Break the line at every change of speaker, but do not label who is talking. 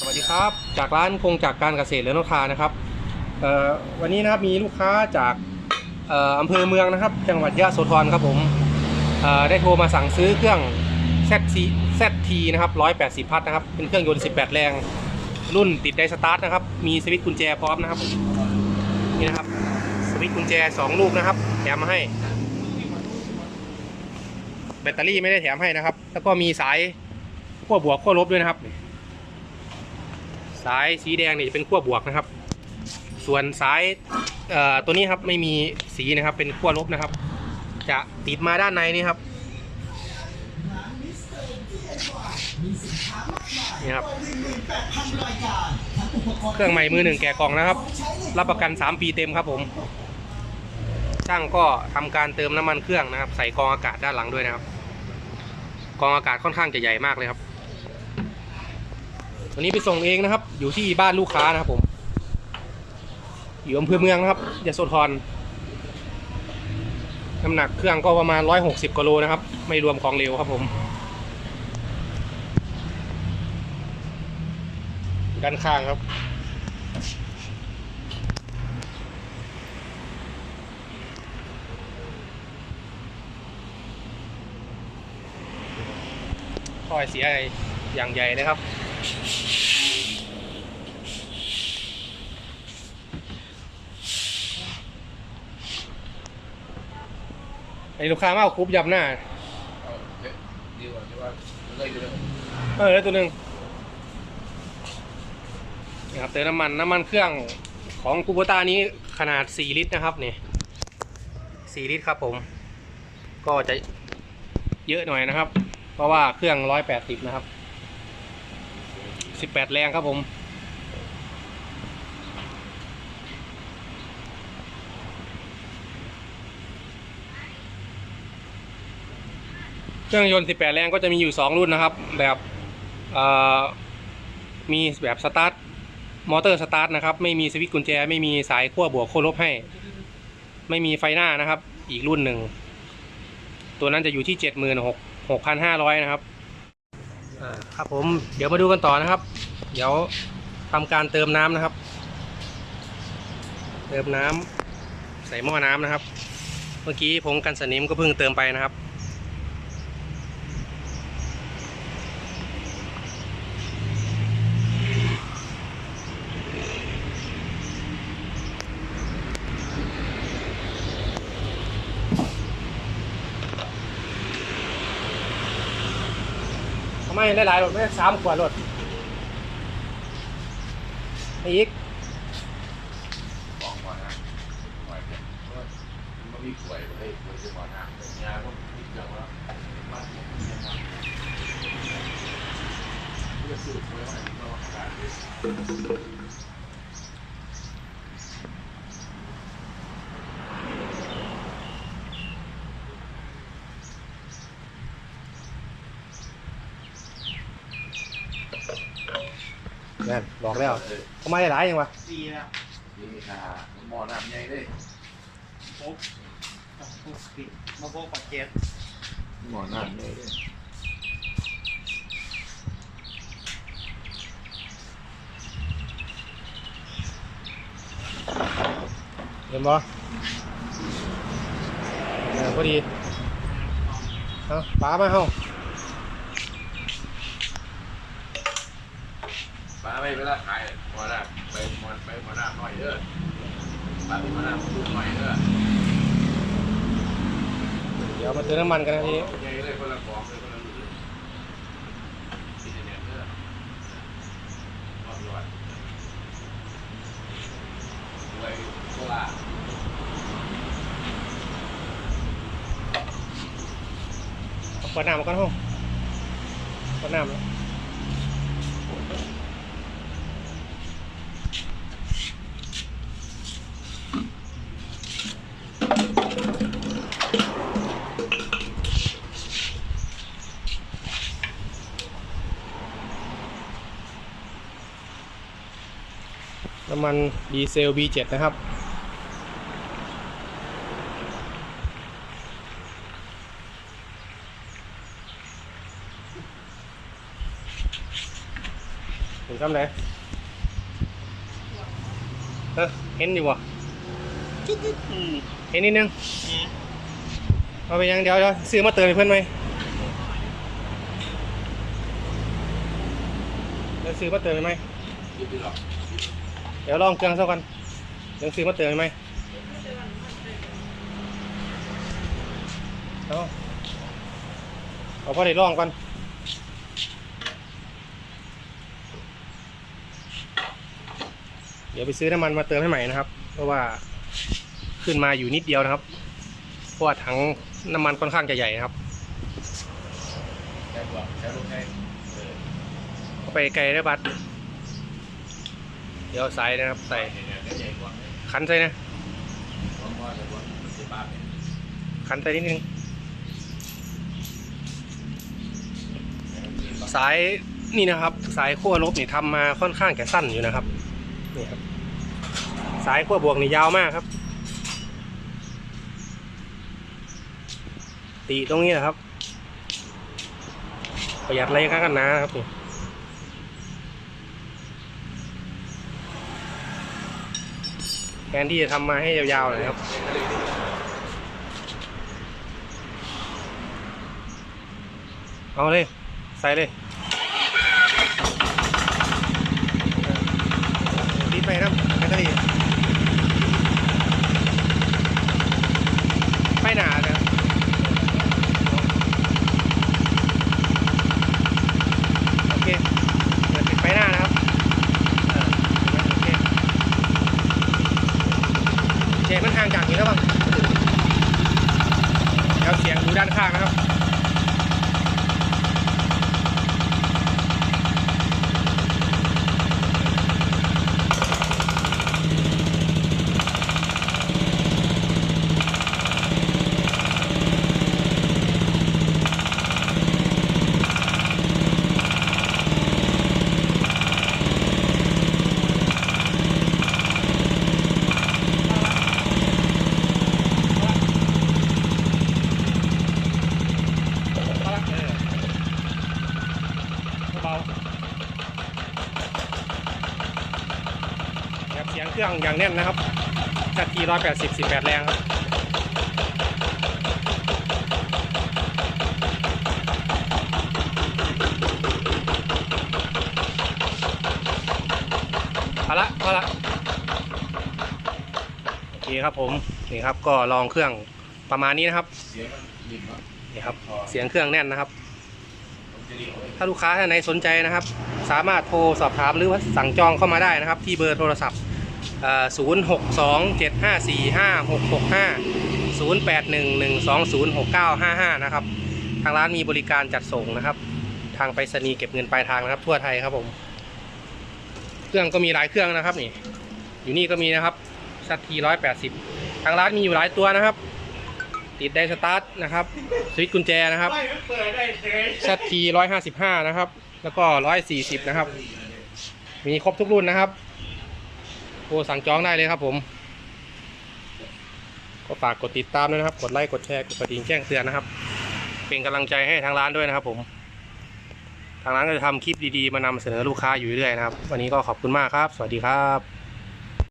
สวัสดีครับ จากร้านคงจากการเกษตรเรือนทานะครับวันนี้นะครับมีลูกค้าจากอำเภอเมืองนะครับ จังหวัดยะโสธรครับผมได้โทรมาสั่งซื้อเครื่อง ZC ZT นะครับ 180 พัทนะครับ เป็นเครื่องยนต์ 18 แรง รุ่นติดไดสตาร์ทนะครับ มีสวิตช์กุญแจพร้อมนะครับผมนี่นะครับสวิตช์กุญแจ 2 ลูกนะครับ แถมมาให้ แบตเตอรี่ไม่ได้แถมให้นะครับ แล้วก็มีสายขั้วบวกขั้วลบด้วยนะครับ สายสีแดงเนี่ยจะเป็นขั้วบวกนะครับ ส่วนสายตัวนี้ครับไม่มีสีนะครับ เป็นขั้วลบนะครับ จะติดมาด้านในนี่ครับนี่ครับเครื่องใหม่มือหนึ่งแกะกล่องนะครับ รับประกัน 3 ปีเต็มครับผม ช่างก็ทำการเติมน้ำมันเครื่องนะครับ ใส่กองอากาศด้านหลังด้วยนะครับ กองอากาศค่อนข้างจะใหญ่มากเลยครับ วันนี้ไปส่งเองนะครับ อยู่ที่บ้านลูกค้านะครับผม อยู่อำเภอเมืองนะครับยโสธรน้ำหนักเครื่องก็ประมาณ 160กิโลนะครับ ไม่รวมของเหลวครับผมด้านข้างครับท่อเสียอย่างใหญ่เลยครับ ไอ้ลูกค้ามาเอาคุบยับหน้า
เอาเอ๊ะดีกว่าที่ว่าเลื่อยอยู่เลย
เออแล้วตัวหนึ่งนี่ครับเติมน้ำมันน้ำมันเครื่องของคูโบต้านี้ขนาด 4 ลิตรนะครับนี่4ลิตรครับผม ก็จะเยอะหน่อยนะครับ เพราะว่าเครื่อง 180 นะครับ 18แปดแรงครับผม เครื่องยนต์18แปดแรงก็จะมีอยู่2รุ่นนะครับ แบบมีแบบสตาร์ทมอเตอร์สตาร์ทนะครับ ไม่มีสวิตช์กุญแจ ไม่มีสายขั้วบวกขั้วลบให้ ไม่มีไฟหน้านะครับ อีกรุ่นหนึ่ง ตัวนั้นจะอยู่ที่76,500นหกพันห้าร้อยนะครับครับผมเดี๋ยวมาดูกันต่อนะครับ เดี๋ยวทำการเติมน้ำนะครับ เติมน้ำใส่หม้อน้ำนะครับ เมื่อกี้ผมกันสนิมก็เพิ่งเติมไปนะครับทำไมหลายๆรถไม่สามขวดรถ อีก
บอกก่อนนะหน่อยเนี่ยเพราะมันมีป่วยเลยป่วยจะหมอนหนักยาก็มีเยอะแล้วบ้านเนี่ยเนี่ยนเพื่อสืบไว้ว่าอะไรก็อากาศดี
นั่นบอกแล้วทำไมหลายยังวะ
ดีนะ
นี่นะหมอน้ำใหญ่เลย
พกพกปิดมาพกปัจเจ็ด
หมอน้ำใหญ่เลย
เห็นบ่เออพอดี เอาป้ามาเฮ้า
ป้าไม่เวลาขายหมอน้ำไปหมอไปหมอน้ำหน่อยเด้อป้าไปหมอน้ำดูหน่อยเด้อ
เดี๋ยวมาเติมน้ำมันกันนะทีนี้
ใหญ่เลยคนละกองเลยคนละรุ่นเลยสี่สิบเอ็ดเด้อรอบร้อยไว้โซล่า
เอาเปิดน้ำมาก่อนเฮ้าเปิดน้ำแล้ว น้ำมันดีเซล B7 นะครับถึงซ้ำไหนเออเห็นอยู่บ่
อืม
เห็นนิดนึงเอาไปยังเดี๋ยวเดี๋ยวซื้อมาเติมให้เพื่อนไหมเดี๋ยวซื้อมาเติมให้ไหม เดี๋ยวลองเครื่องซะก่อนเดี๋ยวซื้อมาเติมให้ไหมเอาเอาพอได้ลองก่อนเดี๋ยวไปซื้อน้ำมันมาเติมให้ใหม่นะครับ เพราะว่าขึ้นมาอยู่นิดเดียวนะครับ เพราะว่าถังน้ำมันค่อนข้างจะใหญ่นะครับไปไกลได้บัด เดี๋ยวใส่นะครับใส่คันใส่นะ
ขันสิบบาทเนี่ย
คันใส่นิดนึงสายนี่นะครับ สายขั้วลบนี่ทำมาค่อนข้างจะสั้นอยู่นะครับนี่ครับสายขั้วบวกนี่ยาวมากครับ ตีตรงนี้นะครับ ประหยัดระยะกันนนะครับนี่ แทนที่จะทำมาให้ยาวๆเลยครับเอาเลย ใส่เลยดีไปนะแบตเตอรี่ไปหนาเลยครับโอเคเปิดปิดไฟหน้านะครับเออโอเคเจมันห่างจากนี้แล้วบ้างแล้วเสียง ดูด้านข้างนะครับ บาครับเสียงเครื่องอย่างแน่นนะครับจัดทีร้อยแปดสิบสิบแปดแรงครับเอาละเอาละโอเคครับผมนี่ครับก็ลองเครื่องประมาณนี้นะครับ
เสียงมันดิ่มเนาะ
นี่ครับ เสียงเครื่องแน่นนะครับ ถ้าลูกค้าท่านไหนสนใจนะครับ สามารถโทรสอบถามหรือว่าสั่งจองเข้ามาได้นะครับ ที่เบอร์โทรศัพท์ศูนย์หกสองเจ็ดห้าสี่ห้าหกหกห้าศูนะครับ ทางร้านมีบริการจัดส่งนะครับ ทางไปรษณีย์เก็บเงินปลายทางนะครับ ทั่วไทยครับผม เครื่องก็มีหลายเครื่องนะครับนี่ อยู่นี่ก็มีนะครับชัดทีร้อยแปดสิบทางร้านมีอยู่หลายตัวนะครับ ติดไดสตาร์ทนะครับ สวิตช์กุญแจนะครับ
ไม่เปิดได้เฉย
ชัดทีร้อยห้าสิบห้านะครับ แล้วก็ร้อยสี่สิบนะครับ มีครบทุกรุ่นนะครับโทรสั่งจองได้เลยครับผม ก็ฝากกดติดตามด้วยนะครับ กดไลค์ กดแชร์ กดกระดิ่งแจ้งเตือนนะครับ เป็นกำลังใจให้ทางร้านด้วยนะครับผม ทางร้านก็จะทำคลิปดีๆ มานำเสนอลูกค้าอยู่เรื่อยๆนะครับ วันนี้ก็ขอบคุณมากครับ สวัสดีครับ